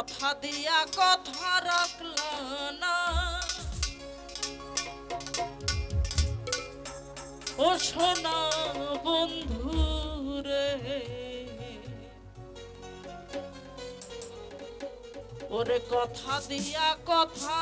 কথা দিয়া কথা রাখল না। ও সোনা বন্ধু রে ওরে কথা দিয়া কথা